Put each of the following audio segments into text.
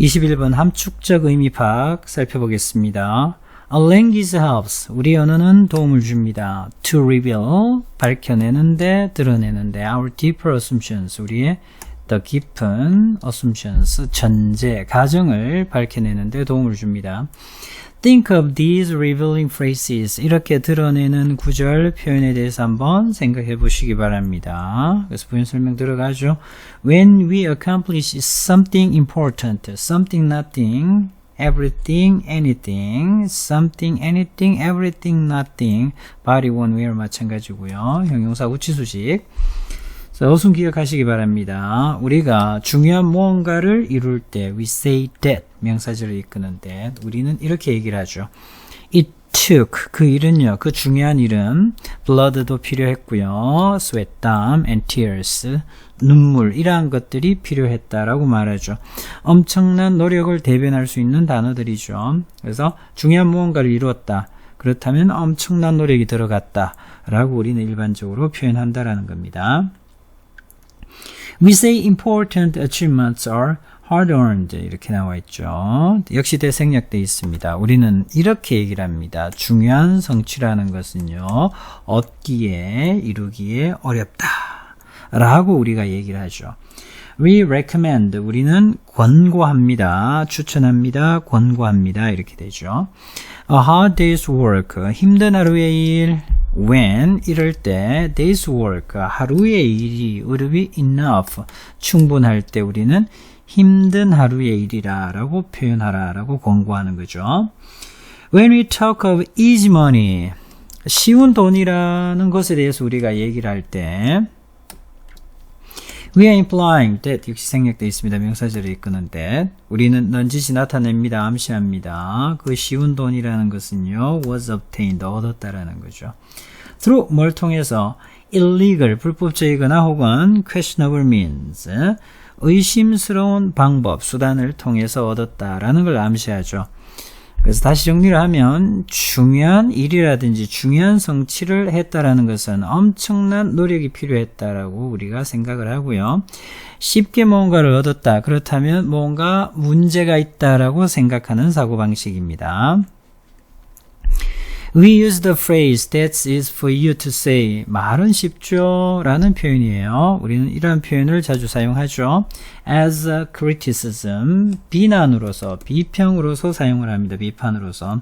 21번 함축적 의미 파악 살펴보겠습니다. A language helps. 우리 언어는 도움을 줍니다. To reveal. 밝혀내는데, 드러내는데. Our deeper assumptions. 우리의 더 깊은 assumptions. 전제, 가정을 밝혀내는데 도움을 줍니다. Think of these revealing phrases. 이렇게 드러내는 구절 표현에 대해서 한번 생각해 보시기 바랍니다. 그래서 부연 설명 들어가죠. When we accomplish something important, something nothing, everything, anything, something, anything, everything, nothing, body one where 마찬가지고요. 형용사 우치수식. 자, 어순 기억하시기 바랍니다. 우리가 중요한 무언가를 이룰 때 we say that 명사절을 이끄는 때 우리는 이렇게 얘기를 하죠. It took 그 일은요. 그 중요한 일은 blood도 필요했고요. sweat, 땀 and tears 눈물 이러한 것들이 필요했다라고 말하죠. 엄청난 노력을 대변할 수 있는 단어들이죠. 그래서 중요한 무언가를 이루었다. 그렇다면 엄청난 노력이 들어갔다라고 우리는 일반적으로 표현한다라는 겁니다. We say important achievements are hard earned 이렇게 나와 있죠. 역시 대생략돼 있습니다. 우리는 이렇게 얘기를 합니다. 중요한 성취라는 것은요. 얻기에 이루기에 어렵다. 라고 우리가 얘기를 하죠. We recommend 우리는 권고합니다. 추천합니다. 권고합니다. 이렇게 되죠. A hard day's work 힘든 하루의 일 when 이럴 때 day's work 하루의 일이 의르비 enough 충분할 때 우리는 힘든 하루의 일이라 라고 표현하라 라고 권고하는 거죠. When we talk of easy money 쉬운 돈이라는 것에 대해서 우리가 얘기를 할때 We are implying that 역시 생략되어 있습니다. 명사절을 이끄는 that. 우리는 넌지시 나타냅니다. 암시합니다. 그 쉬운 돈이라는 것은요. was obtained, 얻었다라는 거죠. through 뭘 통해서 illegal, 불법적이거나 혹은 questionable means 의심스러운 방법, 수단을 통해서 얻었다라는 걸 암시하죠. 그래서 다시 정리를 하면 중요한 일이라든지 중요한 성취를 했다라는 것은 엄청난 노력이 필요했다라고 우리가 생각을 하고요. 쉽게 뭔가를 얻었다. 그렇다면 뭔가 문제가 있다라고 생각하는 사고방식입니다. We use the phrase that is for you to say. 말은 쉽죠. 라는 표현이에요. 우리는 이러한 표현을 자주 사용하죠. as a criticism. 비난으로서, 비평으로서 사용을 합니다. 비판으로서.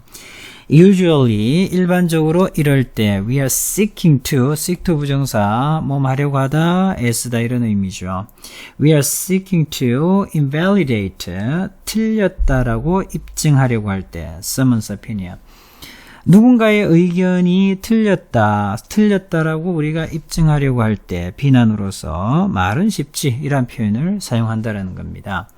usually, 일반적으로 이럴 때 we are seeking to, seek to 부정사, 뭐 하려고 하다, 애쓰다 이런 의미죠. we are seeking to invalidate, 틀렸다라고 입증하려고 할 때, someone's opinion. 누군가의 의견이 틀렸다, 틀렸다라고 우리가 입증하려고 할 때 비난으로서 말은 쉽지 이란 표현을 사용한다라는 겁니다.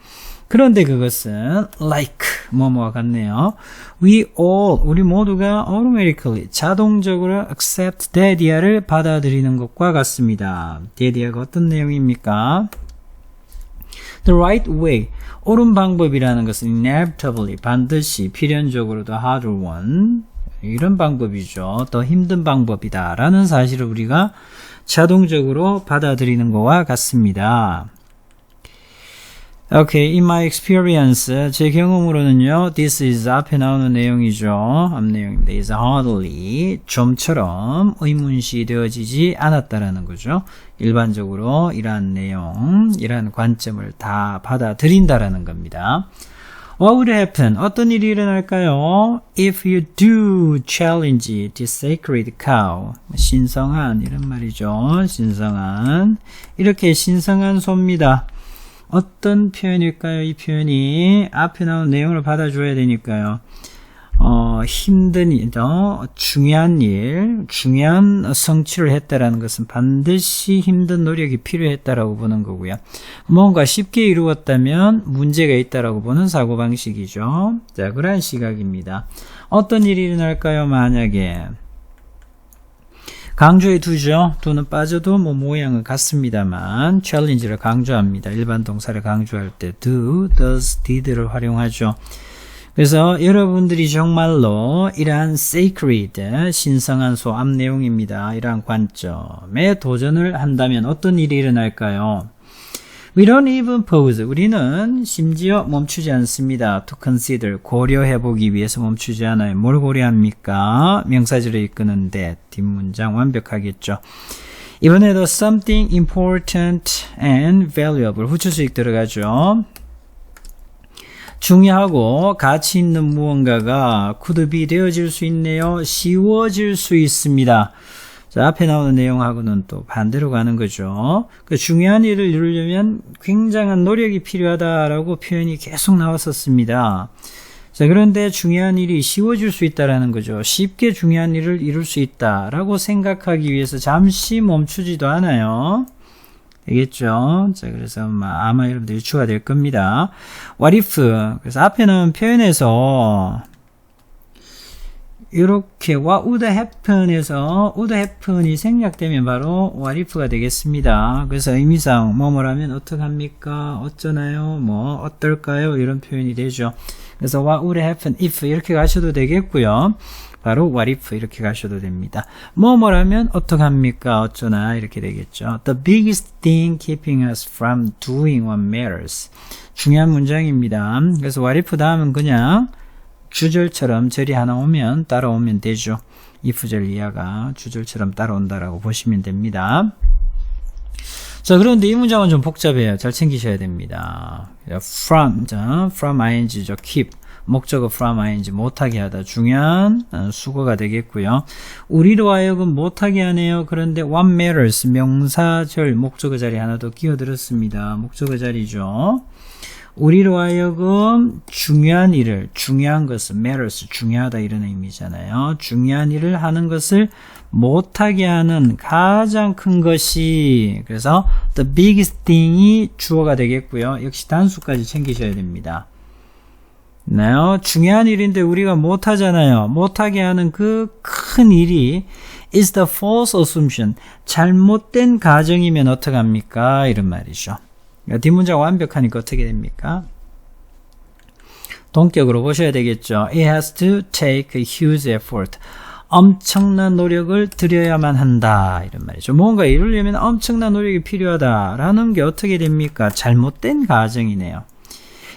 그런데 그것은 like 뭐뭐와 같네요. We all 우리 모두가 automatically 자동적으로 accept the idea를 받아들이는 것과 같습니다. the idea가 어떤 내용입니까? The right way 옳은 방법이라는 것은 inevitably 반드시 필연적으로 the harder one 이런 방법이죠. 더 힘든 방법이다. 라는 사실을 우리가 자동적으로 받아들이는 것과 같습니다. Okay, in my experience, 제 경험으로는요, this is 앞에 나오는 내용이죠. 앞 내용입니다. is hardly, 좀처럼 의문시 되어지지 않았다라는 거죠. 일반적으로 이러한 내용, 이러한 관점을 다 받아들인다라는 겁니다. What would happen? 어떤 일이 일어날까요? If you do challenge the sacred cow. 신성한 이런 말이죠. 신성한 이렇게 신성한 소입니다. 어떤 표현일까요? 이 표현이 앞에 나온 내용을 받아줘야 되니까요. 어, 힘든 일, 어, 중요한 일, 중요한 성취를 했다라는 것은 반드시 힘든 노력이 필요했다라고 보는 거고요. 뭔가 쉽게 이루었다면 문제가 있다라고 보는 사고방식이죠. 자, 그러한 시각입니다. 어떤 일이 일어날까요? 만약에 강조해 두죠. 또는 빠져도 뭐 모양은 같습니다만 챌린지를 강조합니다. 일반 동사를 강조할 때 do, does, did를 활용하죠. 그래서 여러분들이 정말로 이러한 sacred, 신성한 소앞 내용입니다. 이러한 관점에 도전을 한다면 어떤 일이 일어날까요? We don't even pause. 우리는 심지어 멈추지 않습니다. To consider. 고려해보기 위해서 멈추지 않아요. 뭘 고려합니까? 명사절을 이끄는 that. 뒷문장 완벽하겠죠. 이번에도 something important and valuable. 후추수익 들어가죠. 중요하고 가치 있는 무언가가 could be 되어질 수 있네요. 쉬워질 수 있습니다. 자, 앞에 나오는 내용하고는 또 반대로 가는 거죠. 그 중요한 일을 이루려면 굉장한 노력이 필요하다라고 표현이 계속 나왔었습니다. 자, 그런데 중요한 일이 쉬워질 수 있다라는 거죠. 쉽게 중요한 일을 이룰 수 있다라고 생각하기 위해서 잠시 멈추지도 않아요. 되겠죠? 자, 그래서 아마 여러분들 유추가 될 겁니다. What if? 그래서 앞에 나온 표현에서 이렇게 what would happen에서 would happen이 생략되면 바로 what if가 되겠습니다. 그래서 의미상 뭐뭐라면 어떡합니까? 어쩌나요? 뭐 어떨까요? 이런 표현이 되죠. 그래서 what would happen if 이렇게 가셔도 되겠고요. 바로 what if 이렇게 가셔도 됩니다. 뭐뭐라면 어떡합니까? 어쩌나 이렇게 되겠죠. The biggest thing keeping us from doing what matters. 중요한 문장입니다. 그래서 what if 다음은 그냥 주절처럼 절이 하나 오면 따라오면 되죠. if절 이하가 주절처럼 따라온다라고 보시면 됩니다. 자, 그런데 이 문장은 좀 복잡해요. 잘 챙기셔야 됩니다. from, 자, from ing죠. keep. 목적어 from ing 못하게 하다. 중요한 수거가 되겠고요. 우리로 하여금 못하게 하네요. 그런데 what matters 명사절 목적어 자리 하나 더 끼어들었습니다. 목적어 자리죠. 우리로 하여금 중요한 일을, 중요한 것을, matters, 중요하다 이런 의미잖아요. 중요한 일을 하는 것을 못하게 하는 가장 큰 것이, 그래서 the biggest thing이 주어가 되겠고요. 역시 단수까지 챙기셔야 됩니다. 네, 중요한 일인데 우리가 못하잖아요. 못하게 하는 그 큰 일이 is the false assumption. 잘못된 가정이면 어떡합니까? 이런 말이죠. 뒷문장 완벽하니까 어떻게 됩니까? 동격으로 보셔야 되겠죠. It has to take a huge effort. 엄청난 노력을 들여야만 한다. 이런 말이죠. 뭔가 이루려면 엄청난 노력이 필요하다라는 게 어떻게 됩니까? 잘못된 가정이네요.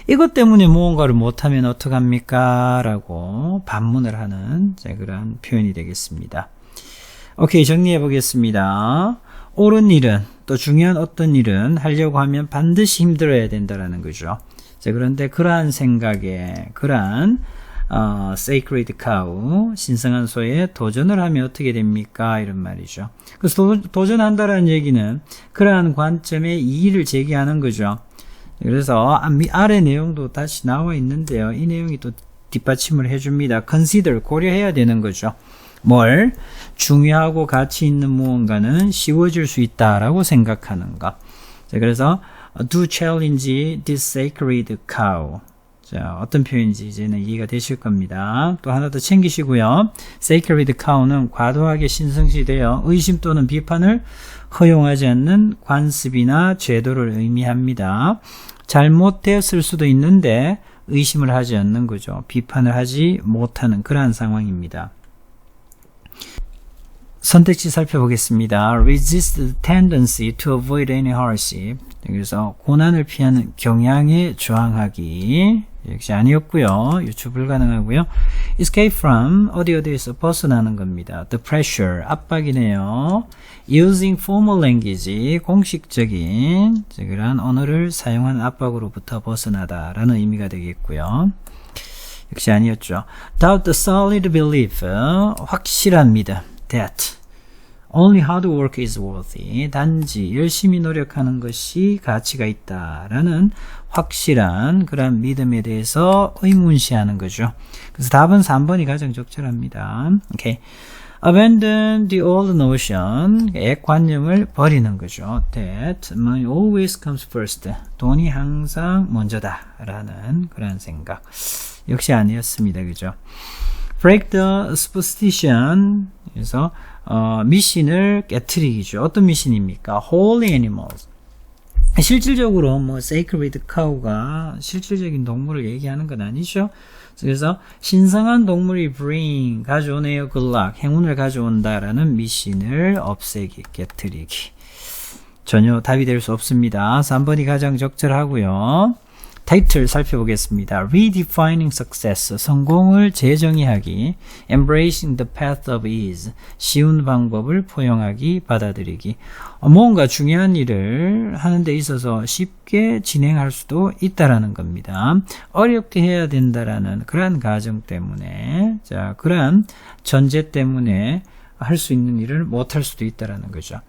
이것 때문에 무언가를 못하면 어떡합니까? 라고 반문을 하는 그런 표현이 되겠습니다. 오케이, 정리해 보겠습니다. 옳은 일은 또 중요한 어떤 일은 하려고 하면 반드시 힘들어야 된다라는 거죠. 자, 그런데 그러한 생각에 그러한 어, sacred cow 신성한 소에 도전을 하면 어떻게 됩니까? 이런 말이죠. 그래서 도, 전한다라는 얘기는 그러한 관점에 이의를 제기하는 거죠. 그래서 아래 내용도 다시 나와 있는데요. 이 내용이 또 뒷받침을 해줍니다. consider 고려해야 되는 거죠. 뭘 중요하고 가치 있는 무언가는 쉬워질 수 있다라고 생각하는 것. 자, 그래서 do challenge this sacred cow. 자, 어떤 표현인지 이제는 이해가 되실 겁니다. 또 하나 더 챙기시고요. sacred cow는 과도하게 신성시되어 의심 또는 비판을 허용하지 않는 관습이나 제도를 의미합니다. 잘못되었을 수도 있는데 의심을 하지 않는 거죠. 비판을 하지 못하는 그러한 상황입니다. 선택지 살펴보겠습니다. Resist the tendency to avoid any hardship. 그래서 고난을 피하는 경향에 저항하기. 역시 아니었고요. 유추 불가능하고요. Escape from 어디 어디에서 벗어나는 겁니다. The pressure 압박이네요. Using formal language 공식적인 그러한 언어를 사용한 압박으로부터 벗어나다라는 의미가 되겠고요. 역시 아니었죠. Doubt the solid belief 믿음. that only hard work is worthy. 단지 열심히 노력하는 것이 가치가 있다라는 확실한 그런 믿음에 대해서 의문시하는 거죠. 그래서 답은 3번이 가장 적절합니다. 오케이. Abandon the old notion. 액관념을 버리는 거죠. That money always comes first. 돈이 항상 먼저다. 라는 그런 생각. 역시 아니었습니다. 그죠? break the superstition. 그래서 어, 미신을 깨트리기죠. 어떤 미신입니까? holy animals. 실질적으로 뭐 sacred cow가 실질적인 동물을 얘기하는 건 아니죠. 그래서 신성한 동물이 bring 가져오네요. good luck 행운을 가져온다라는 미신을 없애기 깨트리기. 전혀 답이 될 수 없습니다. 3번이 가장 적절하고요. 타이틀 살펴보겠습니다. Redefining Success, 성공을 재정의하기. Embracing the Path of Ease, 쉬운 방법을 포용하기, 받아들이기. 어, 뭔가 중요한 일을 하는 데 있어서 쉽게 진행할 수도 있다라는 겁니다. 어렵게 해야 된다라는 그러한 가정 때문에, 자, 그러한 전제 때문에 할 수 있는 일을 못 할 수도 있다라는 거죠.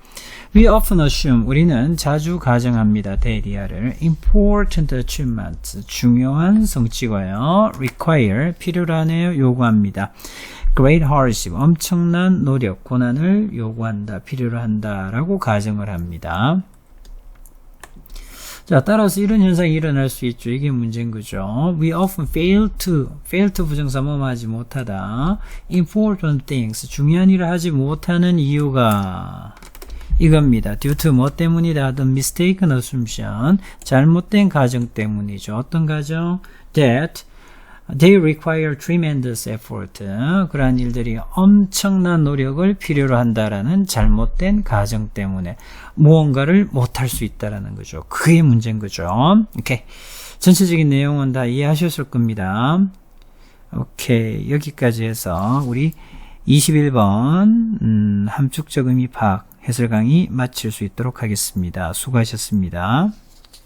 We often assume 우리는 자주 가정합니다. 대리아를 important achievement 중요한 성취가요. require 필요하네요. 요구합니다. great hardship 엄청난 노력 고난을 요구한다. 필요로 한다라고 가정을 합니다. 자, 따라서 이런 현상이 일어날 수 있죠. 이게 문제인 거죠. We often fail to, fail to 부정사 뭐뭐 하지 못하다. important things, 중요한 일을 하지 못하는 이유가 이겁니다. due to 뭐 때문이다. the mistaken assumption, 잘못된 가정 때문이죠. 어떤 가정? that they require tremendous effort. 그러한 일들이 엄청난 노력을 필요로 한다라는 잘못된 가정 때문에 무언가를 못할 수 있다라는 거죠. 그게 문제인 거죠. 오케이. 전체적인 내용은 다 이해하셨을 겁니다. 오케이. 여기까지 해서 우리 21번 음, 함축적 의미 파악 해설 강의 마칠 수 있도록 하겠습니다. 수고하셨습니다.